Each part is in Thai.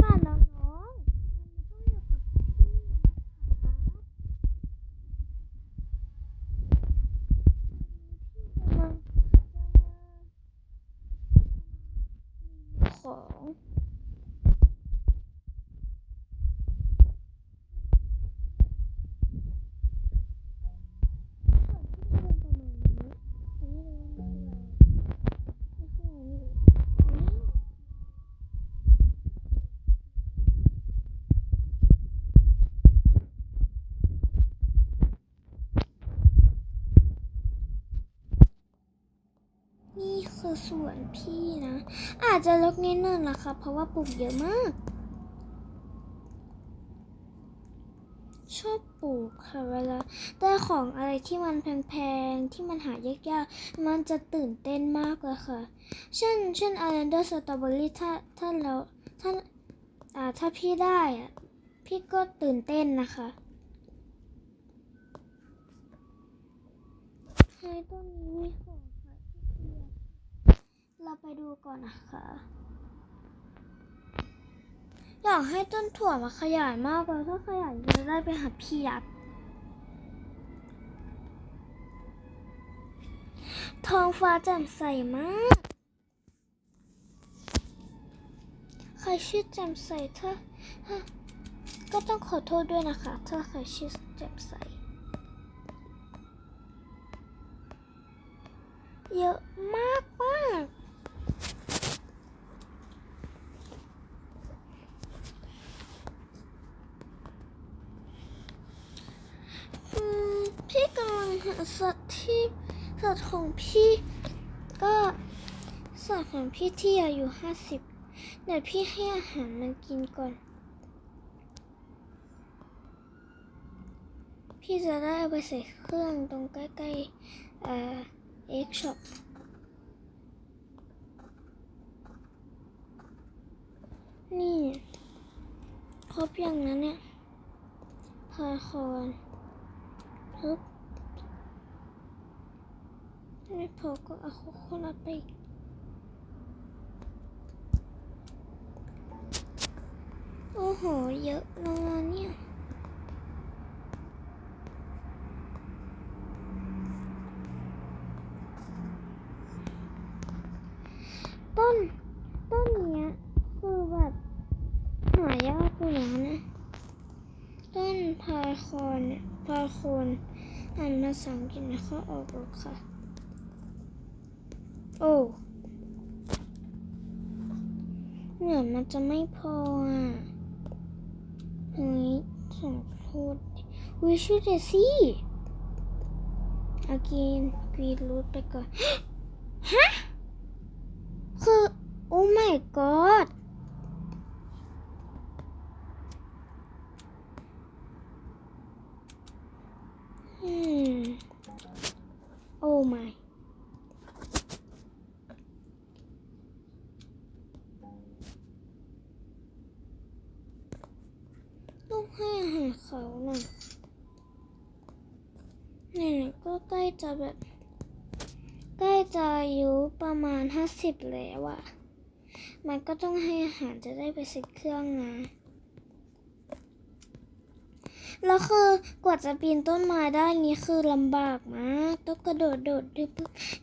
ค่ะน้องๆวันนี้ก็อยู่กับพี่นะคะวันนี้พี่กำลังจะของนี่คือ สวนพี่นะ อาจจะรกนิดนึงนะคะเพราะว่าปลูกเยอะมาก ชอบปลูกค่ะเวลาได้ของอะไรที่มันแพงๆ ที่มันหายากๆ มันจะตื่นเต้นมากเลยค่ะ เช่น เช่นอารันเดอร์สตรอเบอรี่ถ้าถ้าเราถ้าอ่าถ้าพี่ได้อะพี่ก็ตื่นเต้นนะคะใช่ต้นนี้มีของค่ะพี่เพีย เราไปดูก่อนนะคะ อยากให้ต้นถั่วมาขยายมากเลยถ้าขยายจะได้ไปหาพี่ยักษ์ท้องฟ้าแจ่มใสมาก ใครชื่อแจ่มใสเธอก็ต้องขอโทษด้วยนะคะ ถ้าใครชื่อแจ่มใส เยอะมากมากอืมพี่กำลังหา สัตว์ที่สัตว์ของพี่ก็สัตว์ของพี่ที่อายุห้าสิบเดี๋ยวพี่ให้อาหารมันกินก่อน พี่จะได้เอาไปใส่เครื่องตรงใกล้ๆเอ่อ X Shop นี่ ครบอย่างนั้นเนี่ยพาคอนฮึบ ไม่พอก็เอาโคโคนัทไปโอ้โห เยอะเลยเนี่ยต้น ต้นเนี้ยคือแบบหายากอยู่นะนะ ต้นพาคอนเนี่ยพาโคนอ่านภาษาอังกฤษไม่ค่อยออกหรอกค่ะ โอ้เห มันจะไม่พออะเฮ้ยสองชุดวิชื่อเดซี่อากินกรีดรูดไปก่อน ฮะ คือ โอ้ my god อืม โอ้ my ต้องให้อาหารเขาหน่อยเนี่ยก็ใกล้จะแบบ ใกล้ จะอายุประมาณห้าสิบแล้วอะมันก็ต้องให้อาหารจะได้ไปเซ็ตเครื่องนะแล้วคือกว่าจะปีนต้นไม้ได้นี่คือลำบากมากต้องกระโดดโดดดึบ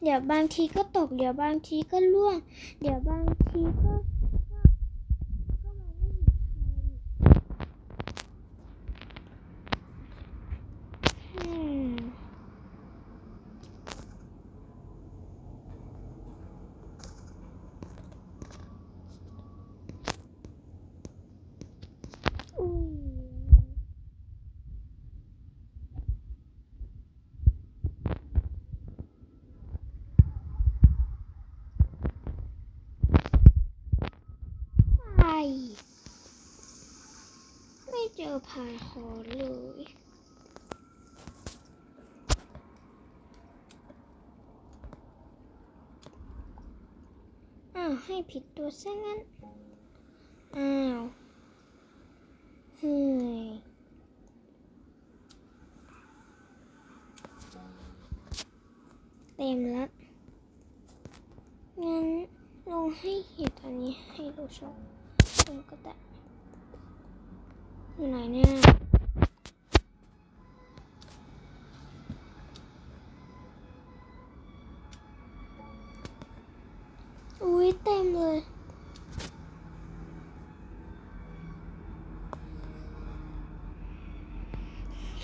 เดี๋ยวบางทีก็ตก เดี๋ยวบางทีก็ล่วง เดี๋ยวบางทีก็ก็มองไม่เห็นใครอืม อุ้ยไปไม่เจอ พายคอเลยอ้าวให้ผิดตัวซะงั้น อ้าวเฮ้ยเต็มแล้วงั้นลองให้เห็ดอันนี้ให้ดูชมผมก็ได้ อยู่ไหนเนี่ยอุ้ยเต็มเลย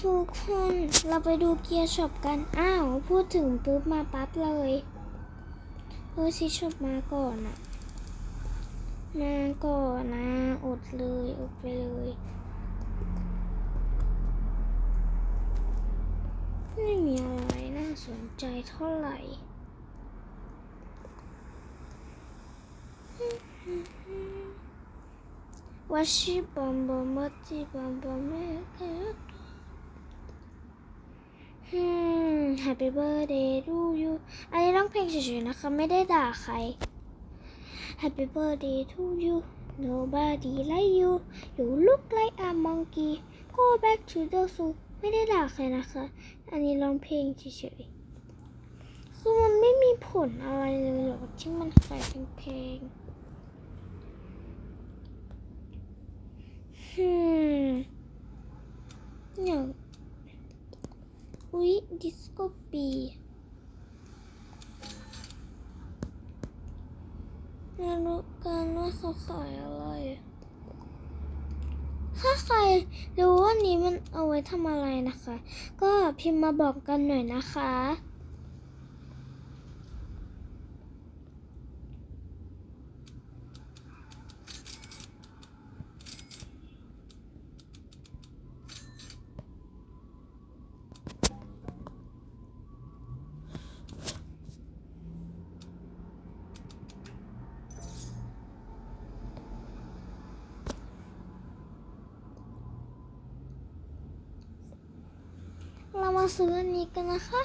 ทุกคนเราไปดูเกียร์ช็อปกัน อ้าว พูดถึงปุ๊บมาปั๊บเลยเออชิช็อปมาก่อนอะมาก่อนนะ อดเลย อดไปเลย ไม่มีอะไรน่าสน ใจเท่าไหร่ว่าชีบอมบอมมจีบอมบอมแม่ก็ฮึม Happy birthday to you อันนี้ร้องเพลงเฉยๆนะคะ ไม่ได้ด่าใคร Happy birthday to you Nobody like you You look like a monkey Go back to the zoo ไม่ได้ด่าใครนะคะ อันนี้ร้องเพลงเฉยๆ คือมันไม่มีผลอะไรเลยหรอกที่มันขายแพงๆฮึมอย่างอุ๊ยดิสโก้ปีไม่รู้กันว่าเขาขายอะไร ถ้าใครรู้ว่านี้มันเอาไว้ทำอะไรนะคะ ก็พิมพ์มาบอกกันหน่อยนะคะ ซื้ออันนี้กันนะคะ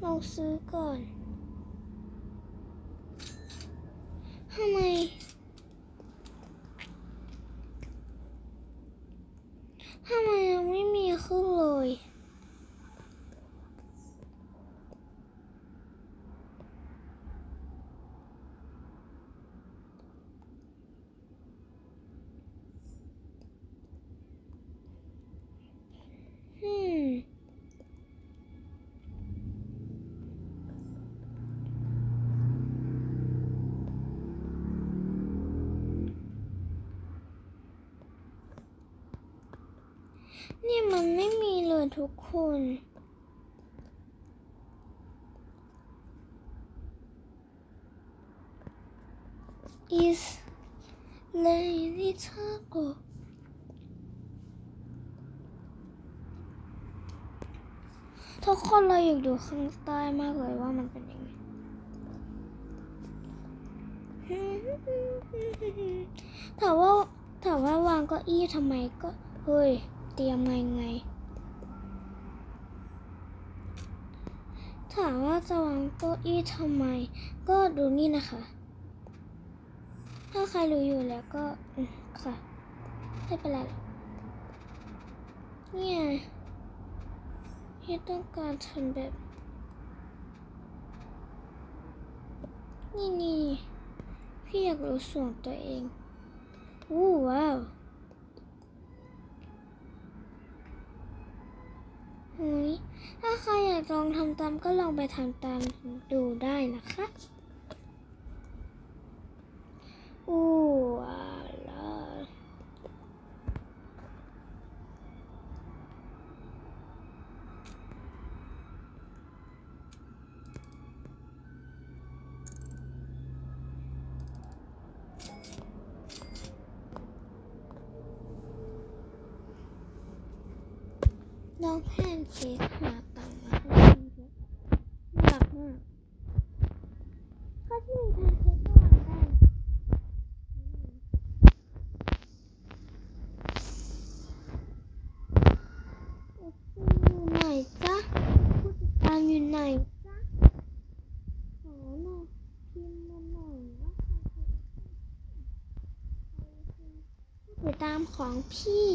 เราซื้อก่อน ทำไม ทำไมยังไม่มีขึ้นเลย อืม เนี่ยมันไม่ มีเลยทุกคน is lady taco ทุกคนเราอยากดูข้างใต้มากเลยว่ามันเป็นยังไงถามว่าถามว่าวางเก้าอี้ทำไมก็ เฮ้ย เตรียมไงไง ถามว่าจะวางเก้าอี้ทำไม ก็ดูนี่นะคะ ถ้าใครรู้อยู่แล้วก็ค่ะไม่เป็นไรเนี่ยที่ต้องการทำแบบ นี่นี่พี่อยากรู้ส่วนตัวเอง อู้ว้าว ฮ้ยถ้าใครอยากลองทำตามก็ลองไปทำตามดูได้นะคะ อู้ว้าวล่ะน้องแพน เค้กหาตังค์มาให้เพื่อนๆอยากมากถ้าที่มีแพนเค้กก็วางได้นะอืมเอยู่ไหนจ๊ะผู้ติดตามอยู่ไหนจ๊ะขอหน่อยพิมพ์มาหน่อยว่าใครคือใครคือผู้ติดตามของพี่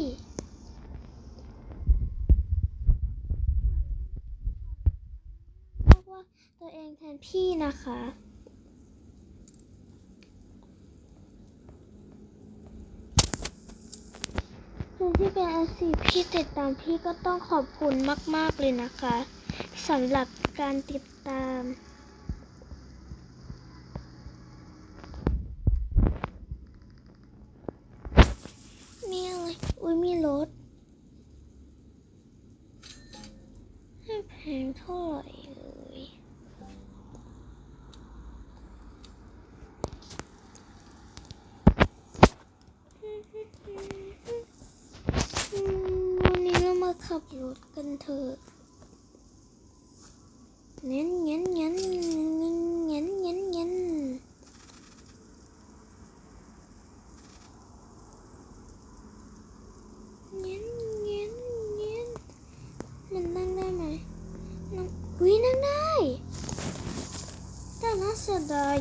งแทนพี่นะคะ คนที่เป็นอาสีพี่ติดตามพี่ก็ต้องขอบคุณมาก ๆ เลยนะคะสำหรับการติดตาม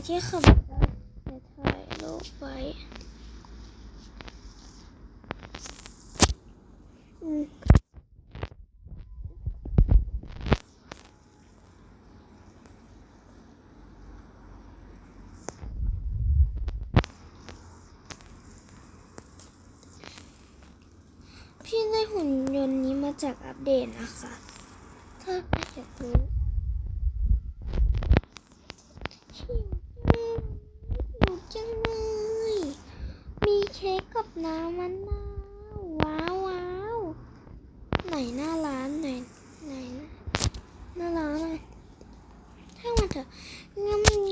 ที่ขับไม่ได้แต่ถ่ายรูปไว้อืมพี่ได้หุ่นยนต์นี้มาจากอัปเดตนะคะ ถ้าไม่อยากรู้หิวจังเลย มีเค้กกับน้ำมะนาวว้าวว้าว ไหนหน้าร้านไหนไหนนะห น้าร้านอะไรถ้ามันเถอะยำ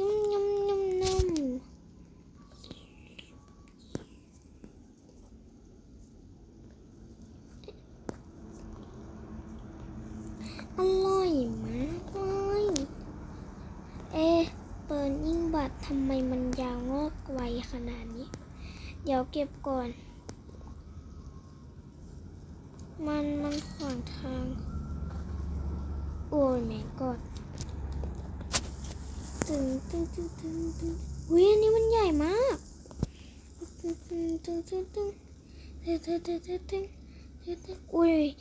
Wait, wait.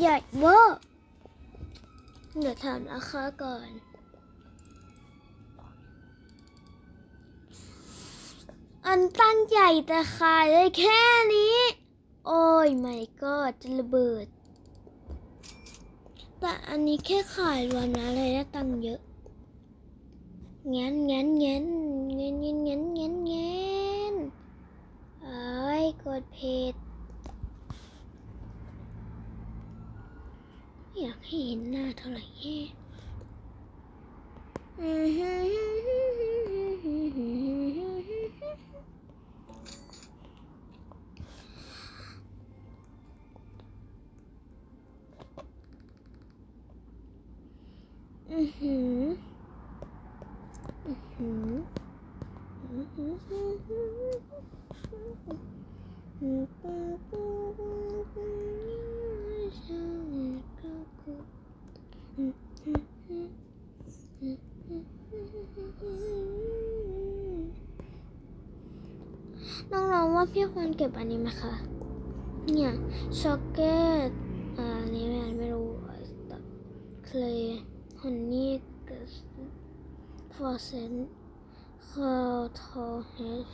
ใหญ่เวอร์เดี๋ยวถามราคาก่อน อันตั้งใหญ่แต่ขายได้แค่นี้ โอ้ยไม่ก็จะระเบิด แต่อันนี้แค่ขายรวมนะเลยได้ตังค์เยอะงั้นงั้นงั้นงั้นงั้นงั้นงั้นงั้นเอ้ยกดเพจไม่ อยากให้เห็นหน้าเท่าไหร่แฮะอือหือ อือหือ อือหือ อือหืออือหืออือหือ น้องๆว่าพี่ควรเก็บอันนี้ไหมคะ เนี่ยช็อกเก็ตอ่าอันนี้ไม่ไม่รู้แต่เคลย์ฮันนี่กัสฟอร์เซนคอทอเฮช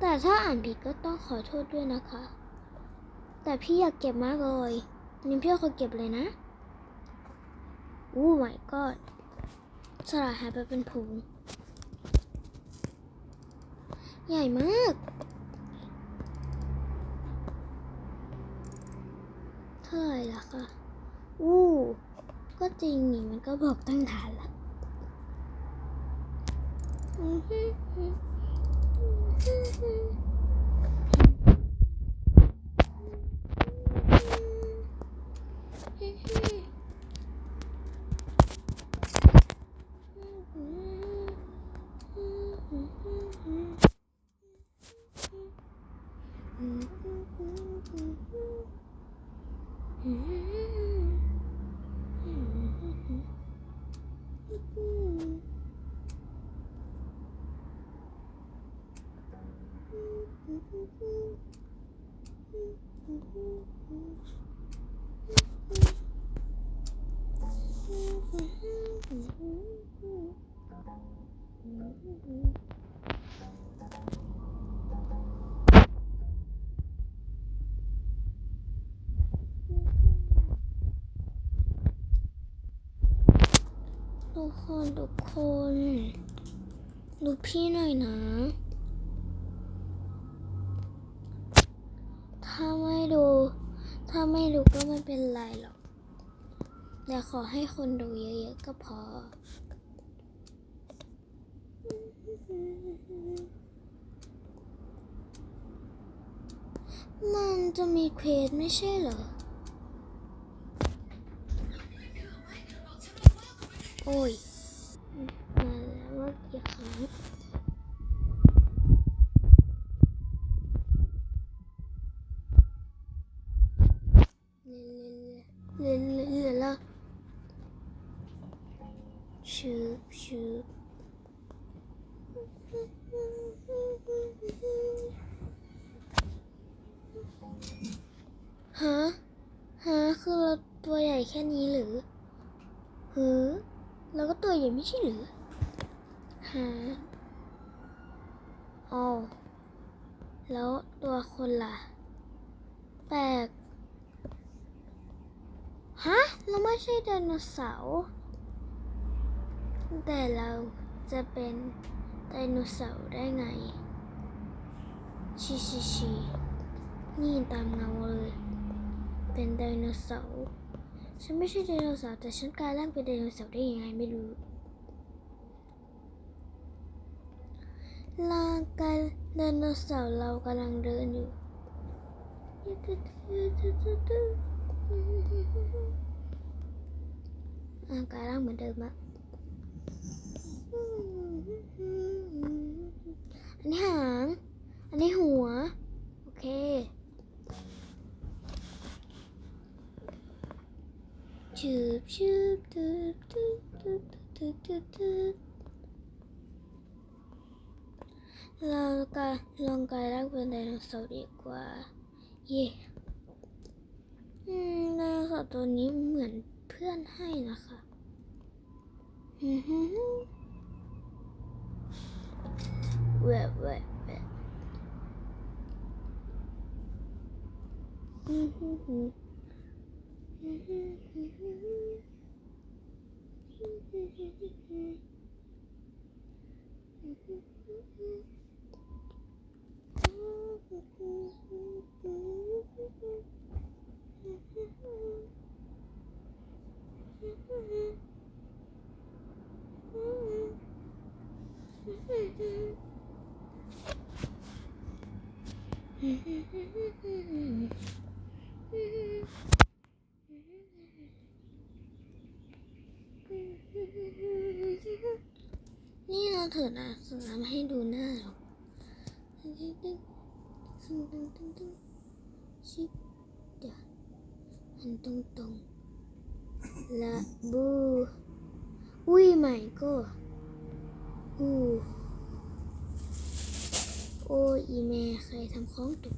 แต่ถ้าอ่านผิดก็ต้องขอโทษด้วยนะคะ แต่พี่อยากเก็บมากเลยนี่พี่ขอเก็บเลยนะอู้ my god สลายหายไปเป็นผงใหญ่มาก ท่าไหร่ล่ะคะอู้ก็จริงนี่มันก็บอกตั้งนานละอือฮึอือฮึอือฮึอือฮึอือฮึ ทุกคนทุกคน ดูพี่หน่อยนะ ถ้าไม่ดู ถ้าไม่ดูก็ไม่เป็นไรหรอก แต่ ขอให้คนดูเยอะๆก็พอ มันจะมีเควสไม่ใช่เหรอ โอ้ย มาแล้วเมื่อกี้ครั้งเล่นเล่นเล่นเล่นละชืบชืบ ฮะฮะคือเราตัวใหญ่แค่นี้หรือเฮ้อเราก็ตัวใหญ่ไม่ใช่หรือฮะอ๋อแล้วตัวคนล่ะ แปลก ฮะ เราไม่ใช่ไดโนเสาร์ แต่เราจะเป็นไดโนเสาร์ได้ไง ชิชิชิ นี่ตามเงาเลย เป็นไดโนเสาร์ ฉันไม่ใช่ไดโนเสาร์แต่ฉันกลายร่างเป็นไดโนเสาร์ได้ยังไงไม่รู้ร่างกายไดโนเสาร์เรากำลังเดินอยู่อ่ากายร่างเหมือนเดิมอะอันนี้หาง อันนี้หัว โอเค ชืบชืบตืบตืบตืบตืบตืบตืบเรากาลองกายร่างเป็นไดโนเสาร์ดีกว่า เย่อืมไดโนเสาร์ตัวนี้เหมือนเพื่อนให้นะคะอือหือแหวะแหวะแหวะอือหื อหือ นี่เราเถิดนะสนามให้ดูหน้าหรอกชิบเดี๋ยวหันตรงตรงละบูอุ้ยใหม่ก็อู้โอ้ยอีแม่ใครทำของตก